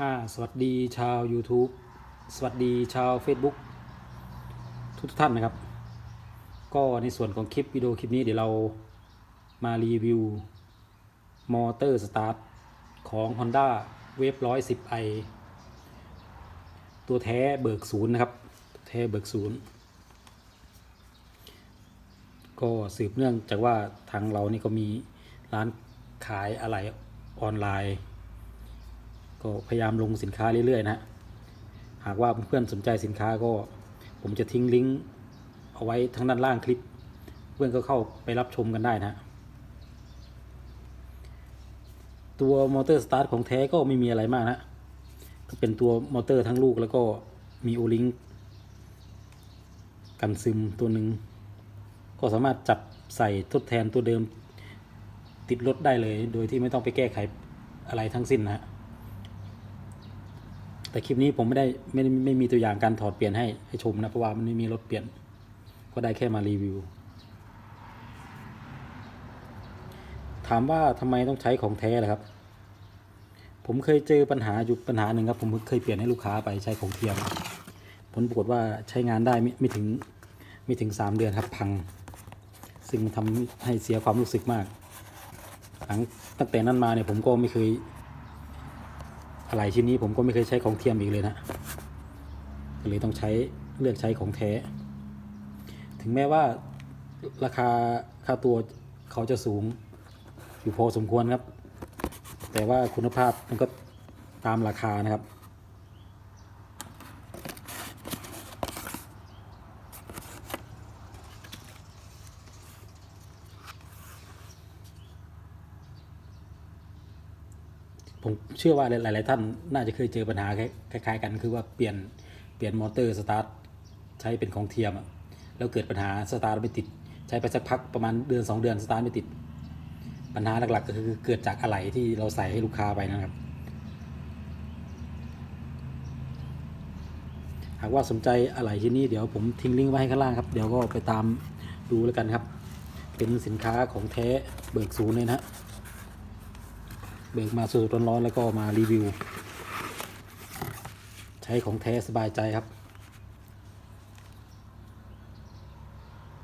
อ่าสวัสดีชาว YouTube สวัสดีชาว Facebook ทุกท่านนะครับ ก็ในส่วนของคลิปวิดีโอคลิปนี้เดี๋ยวเรามารีวิว มอเตอร์สตาร์ทของ Honda Wave 110i ตัวแท้เบิกศูนย์นะครับ ตัวแท้เบิกศูนย์ก็สืบเนื่องจากว่าทางเรานี่ก็มีร้านขายอะไหล่ออนไลน์ ก็พยายามลงสินค้าเรื่อยๆนะฮะหากว่าเพื่อนๆสนใจสินค้าก็ผมจะทิ้งลิงก์เอาไว้ทั้งด้านล่างคลิป เพื่อนก็เข้าไปรับชมกันได้นะฮะตัวมอเตอร์สตาร์ทของแท้ก็ไม่มีอะไรมากนะก็เป็นตัวมอเตอร์ทั้งลูกแล้วก็มีโอลิงกันซึมตัวหนึ่งก็สามารถจับใส่ทดแทนตัวเดิมติดรถได้เลย โดยที่ไม่ต้องไปแก้ไขอะไรทั้งสิ้นนะฮะ แต่คลิปนี้ผมไม่ได้ไม่ได้ไม่มีตัวอย่างการถอดเปลี่ยนให้ให้ชมนะเพราะว่ามันไม่มีรถเปลี่ยน ก็ได้แค่มารีวิว ถามว่าทำไมต้องใช้ของแท้ล่ะครับ ผมเคยเจอปัญหาอยู่ปัญหาหนึ่งครับ ผมเคยเปลี่ยนให้ลูกค้าไปใช้ของเทียม ผลปรากฏว่าใช้งานได้ไม่ไม่ถึงไม่ถึงสามเดือนครับพัง ซึ่งทำให้เสียความรู้สึกมาก หลังตั้งแต่นั้นมาเนี่ยผมก็ไม่เคย อะไรชิ้นนี้ผมก็ไม่เคยใช้ของเทียมอีกเลยนะเลยต้องใช้เลือกใช้ของแท้ ถึงแม้ว่าราคาค่าตัวเขาจะสูงอยู่พอสมควรครับ แต่ว่าคุณภาพมันก็ตามราคานะครับ ผมเชื่อว่าหลาย ๆ ท่านน่าจะเคยเจอปัญหาคล้าย ๆ กัน คือว่าเปลี่ยนเปลี่ยนมอเตอร์สตาร์ทใช้เป็นของเทียมอะแล้วเกิดปัญหาสตาร์ทไม่ติด ใช้ไปสักพักประมาณเดือน 2 เดือนสตาร์ทไม่ติด ปัญหาหลัก ๆ ก็คือเกิดจากอะไหล่ที่เราใส่ให้ลูกค้าไปนะครับ หากว่าสนใจอะไหล่ชิ้นนี้เดี๋ยวผมทิ้งลิงก์ไว้ให้ข้างล่างครับ เดี๋ยวก็ไปตามดูแล้วกันครับ เป็นสินค้าของแท้เบิกศูนย์เลยนะฮะ เบิกมาสดๆร้อนๆแล้วก็มารีวิว ใช้ของแท้สบายใจครับ